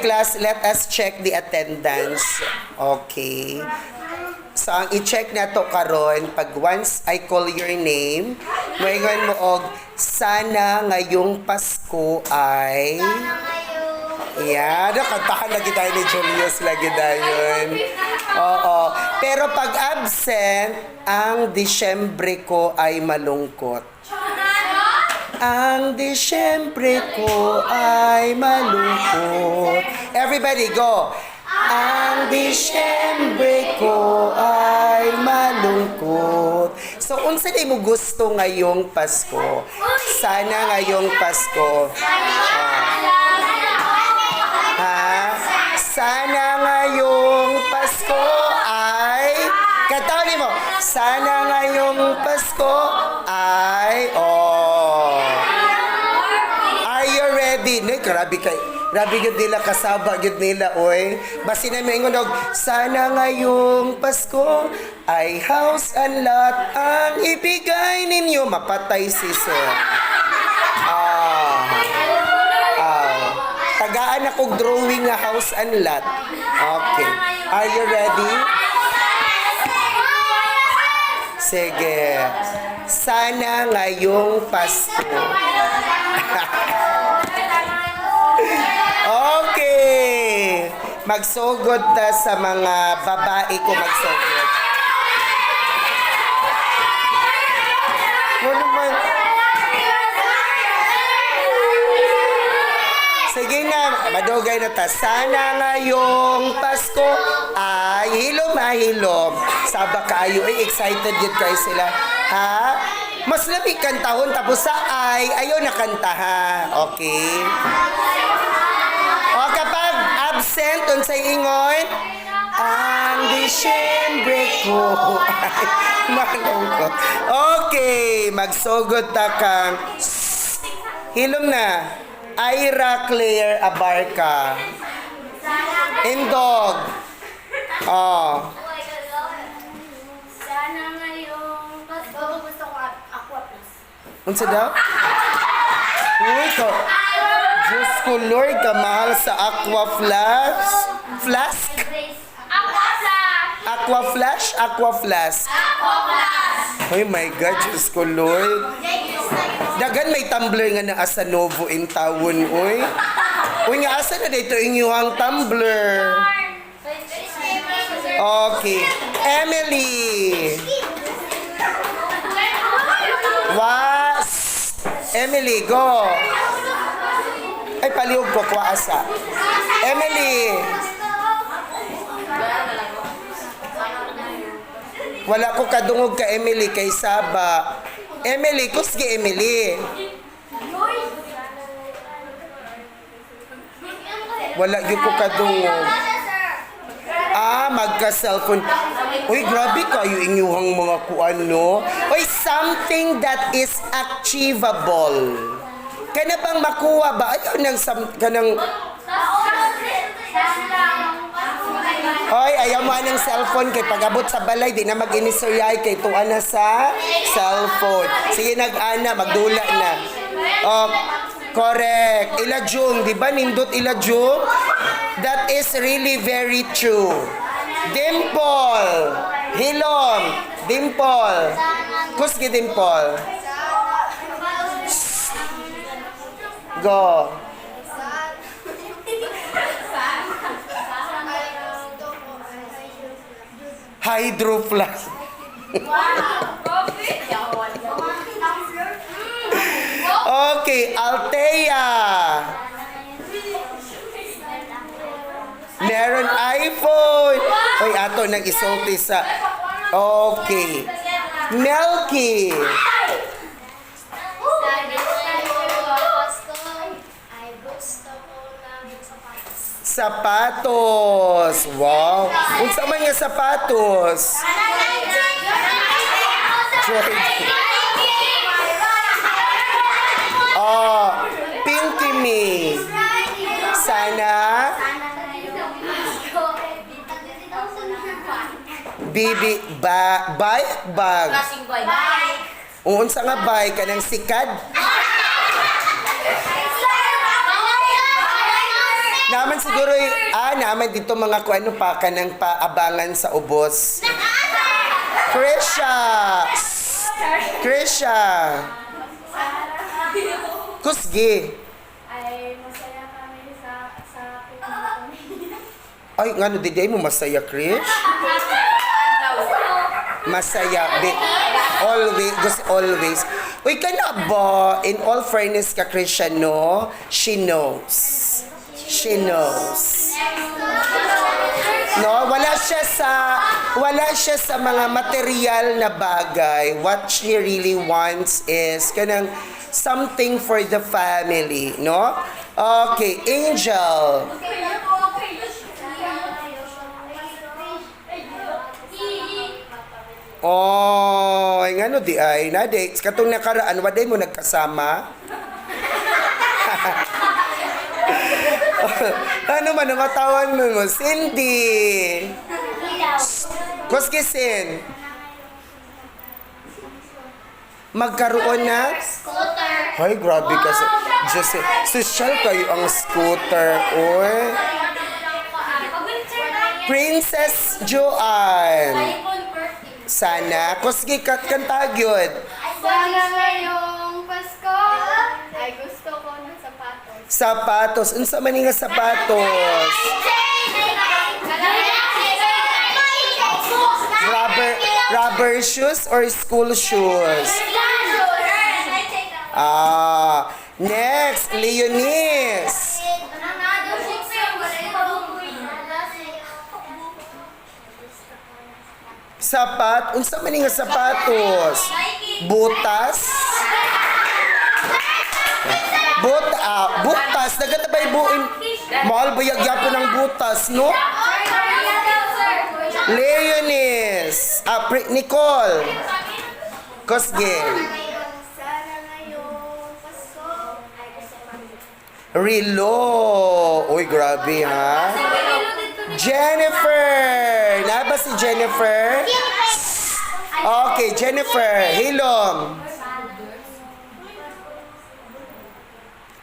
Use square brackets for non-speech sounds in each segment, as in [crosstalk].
class, let us check the attendance. Okay. So, ang i-check na to karon pag once I call your name, mayon mo og sana ngayong Pasko ay Yeah, nakantahan lagi tayo ni Julius lagi dayon. Oo. Pero pag absent, ang Disyembre ko ay malungkot. Ang Disyembre ko ay malungkot. Everybody go. Ang Disyembre ko ay malungkot. So, unsa di mo gusto ngayong Pasko? Sana ngayong Pasko. Ha? Sana ngayong Pasko ay... Kataw mo, sana ngayong Pasko ay... Oh. Are you ready? Nay, grabe kay... Grabe yun nila kasaba yun nila, oy. Basi na may ingon og, sana ngayong Pasko ay house and lot ang ibigay ninyo. Mapatay si sir. Ah. Ah. Tagaan akong drawing nga house and lot. Okay. Are you ready? Sige. Sana ngayong Pasko. [laughs] okay. Magsugod na sa mga babae ko magsugod. Ano naman? Sige na, madugay na ta. Sana ngayong Pasko ay hilom ha, hilom. Saba kayo, ay excited yun kayo sila. Ha? Mas labi kantahon tapos sa ay, ayaw na kanta ha. Okay? Absent, unsay ingon, ang Disyembre ko ay [laughs] malungkot. Okay, magsugod ta kang Hilom na. Ira Claire Abarca. Indog. Oh. Unsa daw? [laughs] Uy, ko. Diyos ko, Lord, kamahal sa Aqua Flash. Flask? Aqua plus! Aqua Flash? Aqua Flask. Aqua plus! Oh my God, Diyos ko, Lord. Dagan may tumbler nga na asa Novo in tawon, uy. Uy, nga asa na dito inyong tumbler. Okay. Emily. Was. Emily, go. Ay, paliog ko, kwa asa. Emily. Wala ko kadungog ka Emily kay Saba. Emily, kusgi Emily. Wala gyud ko kadungog. Ah, magka-cellphone. Uy, grabe kayo inyuhang mga kuan, no? Uy, something that is achievable. Kana bang makuha ba? Ayaw nang sam, kanang... Hoy, ayaw mo anang cellphone kay pagabot sa balay, di na mag-inisoryay kay tuwa na sa cellphone. Sige, nag-ana, magdula na. Oh, correct. Ila Jung, di ba nindot ila Jung? That is really very true. Dimple. Hilom. Dimple. Kusgi Dimple. Go. Hydroflask. [laughs] Okay, Altea. Meron iPhone. Oy, ato nang isulti sa... Okay. Melky. Sapatos. Wow. Unsa man nga sapatos? Jordan. Oh, Pinky Me. Sana bibi ba bike bag. Unsa nga bike kanang sikad? Naman siguro, y- ah, naman dito mga kung ano pa ka ng paabangan sa ubos. Krisha! Krisha! Kusgi. Ay, masaya kami sa sa. Ay, nga no, di mo masaya, Krish? Masaya. Be, always, gusto always. Uy, ka na ba? In all fairness ka, Christian, no? She knows. She knows. No, wala siya sa wala siya sa mga material na bagay. What she really wants is kanang something for the family, no? Okay, Angel. Oh, ay ngano di ay na dates katong nakaraan waday mo nagkasama. [laughs] ano man ang katawan mo mo, Cindy? Kuskisin. Magkaroon na? Scooter. Ay, grabe kasi. Just, social kayo ang scooter. Oy. Princess Joanne. Sana. Kusgi kat kantag yun. Sana ngayong Pasko ay gusto sapatos. Unsa man nga sapatos? Rubber, rubber shoes or school shoes? Ah, next, Leonis. Sapat, unsa man nga sapatos? Butas? Butas, nagatabay buin. Mahal ba yagyapon ng butas, no? Leonis. Ah, Pri- Nicole. Kosge. Rilo. Uy, grabe ha. Jennifer. Naba si Jennifer? Okay, Jennifer. Hilom.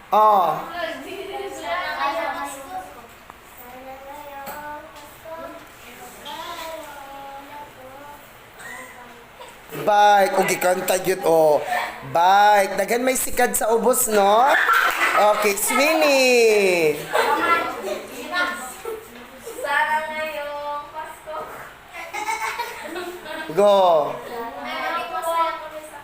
Oh. Bike. O, gikanta yun, oh. Bike. Daghan may sikad sa ubos, no? Okay, Pasko Go. ay masaya kami sa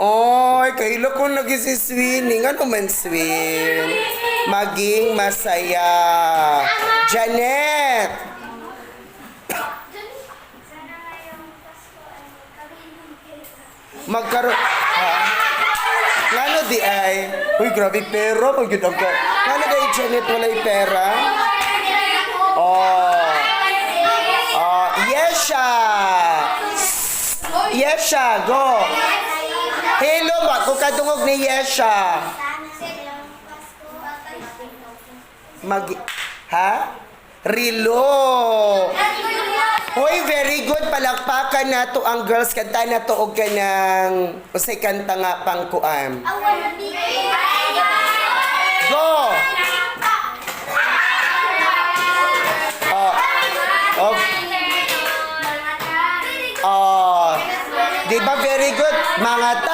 Oy, kailo ko Sweeney. Ano man, Swin? Maging masaya. Janet. Magkaroon. Ha? Ngano di ay? Uy, grabe pera. Magyud ang ka. Ngano di Janet walay pera? Oh. Oh, Yesha. Yesha, go. Hello, ma. Kung kadungog ni Yesha. Mag... Ha? Rilo. Hoy, very good. Palakpakan na to ang girls. Kanta na to og kanang... Usay kanta nga pangkuan. Go! Oh. Oh. Oh. Di ba very good? Mga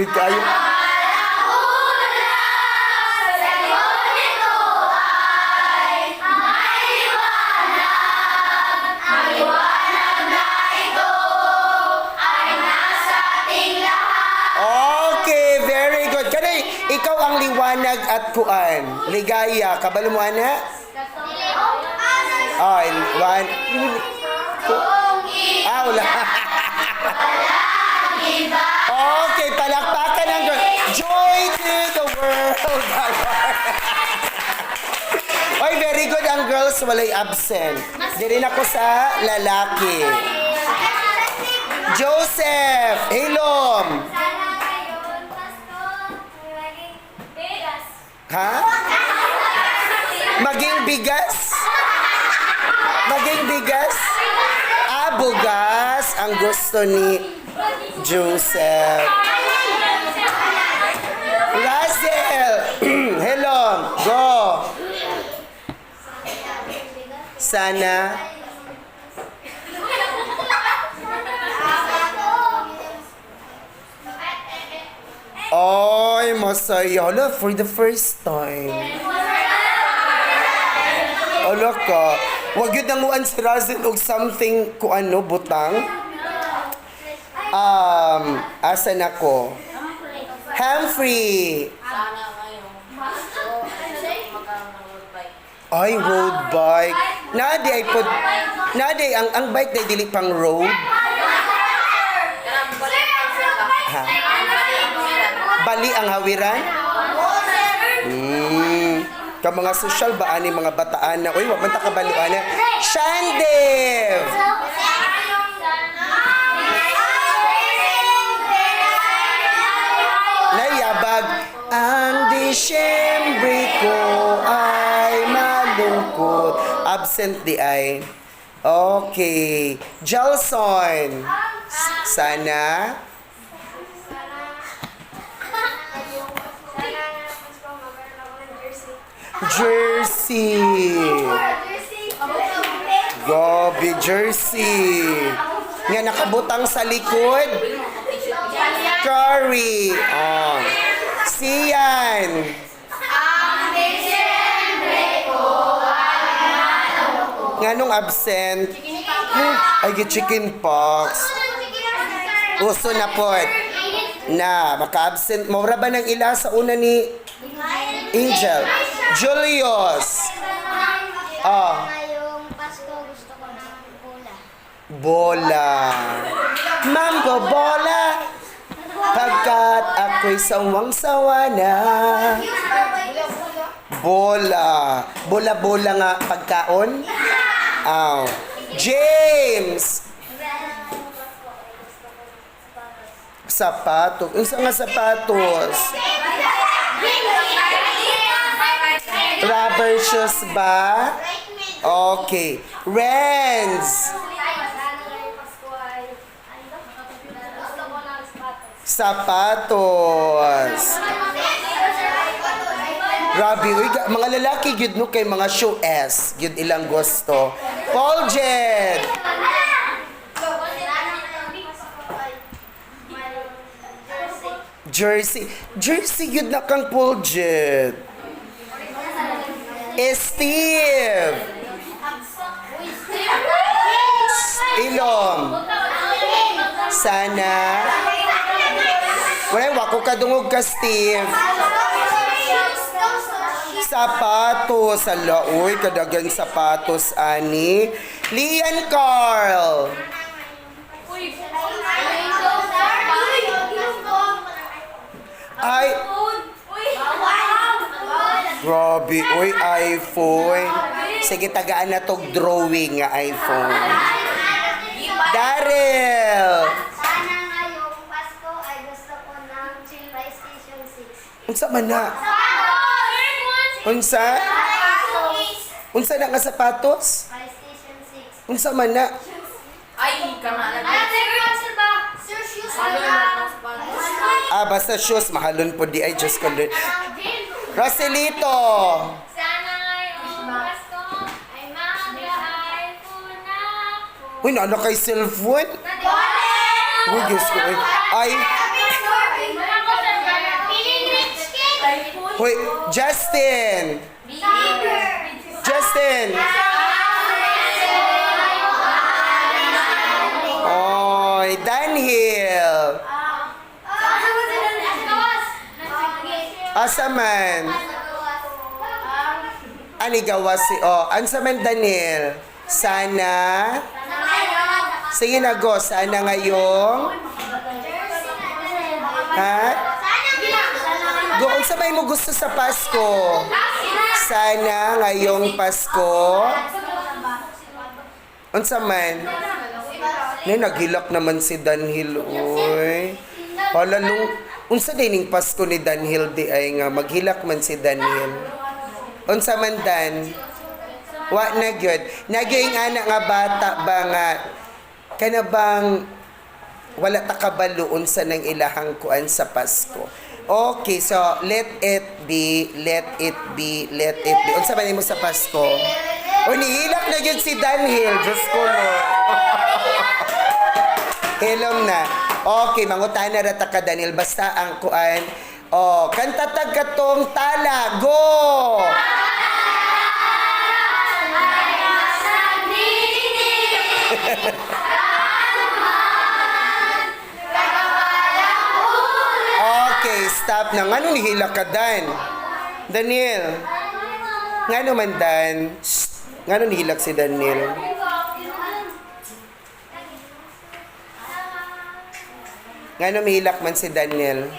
grabe kayo kayo. Okay, very good. Kanay, ikaw ang liwanag at kuan. Ligaya. Kabalo mo, ana? Oh, one. Ah, wala. Joy to the world. [laughs] Oy, very good ang girls. Walay absent. Di rin ako sa lalaki. Joseph, Hilom. Ha? Maging bigas? Maging bigas? Ah, bugas. ang gusto ni Joseph. Sana Ay, masaya. Hala, for the first time. Hala ka. Huwag yun nanguan si Russell og something kung ano, butang. Um, asan ako? Humphrey. Sana ngayong Pasko ay magkaroon ng road bike. Ay, road bike. Nadi ay pud Nadi ang ang bike day dili pang road. Ha? Bali ang hawiran. Hmm. Ka mga social ba ani mga bataan na, uy, wag man ta kabaluan na. Shandev! Nayabag ang Disyembre ko. Absent di ay. Okay. Jelson. Sana. Jersey. Gobi Jersey. Nga nakabutang sa likod. Curry. Oh. Sian. Nga nung absent. Ay, chicken pox. Uso na po. Na, maka-absent. Maura ba ng ila sa una ni Angel? Julius. Ah. Bola. Mambo bola. Pagkat ako'y sawang-sawa na. Bola. Bola-bola nga pagkaon. Aw. James. Sapatos. Unsa nga sapatos? Rubber shoes ba? Okay. Renz. Sapatos. Grabe, mga lalaki gyud no kay mga shoe S, gyud ilang gusto. Jed. Jersey. Jersey gyud na kang Paul Jed. Steve. Ilong. Sana. Wala, wako ka dungog ka, Steve. Sapatos. Ala, uy, kadagan sapatos, ani. Lian Carl. Ay, grabe, uy, iPhone. Sige, tagaan na tog drawing nga iPhone. Daryl. Sana ngayong Pasko ay gusto ko ng PlayStation 6. Unsa man na? Unsa? Unsa na nga sapatos? PlayStation 6. Unsa man na? Ay, kama na. Sir, shoes? Ah, basta shoes, mahalon po di ay, Diyos ko. Roselito. Sana ngayong Pasko ay mag-iPhone ako. Uy, naano kay cellphone? Uy, Diyos ko. Uy. Ay, uy, Justin. Justin. Oy, Danhill. Asa man? Ani gawas si oh, ansa man Daniel? Sana Sige na go, sana ngayong Ha? May mo gusto sa Pasko? Sana ngayong Pasko Unsa man? Ne naghilak naman si Danhil oy. Hala lung unsa dining Pasko ni Danhil di ay nga maghilak man si Danhil. Unsa man dan? Wa na gyud. Nagyoy nga ana nga bata ba nga kana bang wala ta kabaluon sa nang ilahang kuan sa Pasko. Okay, so let it be, let it be, let it be. Unsa man mo sa Pasko? O nihilak na yun si Daniel. Diyos ko no. [laughs] Hilom na. Okay, mangutan na rata ka Daniel. Basta ang kuan. Oh, kanta tag katong tala. Go! Stop na. Ngano ni hila ka Dan? Daniel. Ngano man Dan? Shh. Ngano ni hilak si Daniel? Ngano mihilak man si Daniel?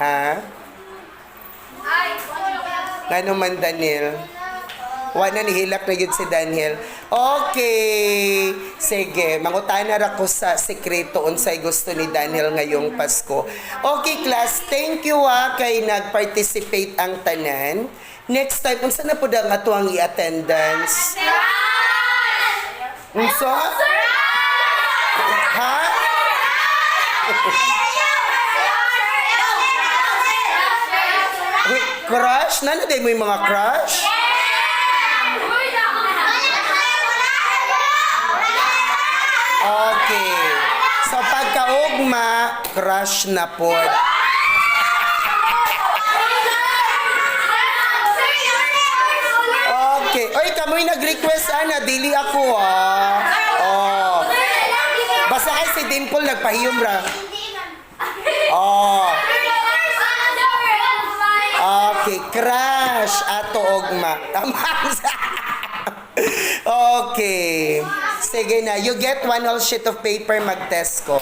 Ha? Ngano man Daniel? Wala ni hilak na yun si Daniel. Okay. Sige, mangutana ra ko sa sekreto unsay gusto ni Daniel ngayong Pasko. Okay, class, thank you ha kay nag-participate ang tanan. Next time, unsa na po ang ato ang i-attendance? Unsa? Ha? Wait, crush? Nano day mo yung mga crush? Okay. So pagkaugma, crush na po. Okay. Oy, kamoy nag-request ana, dili ako ah. Oh. Basta kay si Dimple nagpahiyom ra. Oh. Okay, crush ato ugma. [laughs] Tama. okay. Sige na, you get one whole sheet of paper mag-test ko.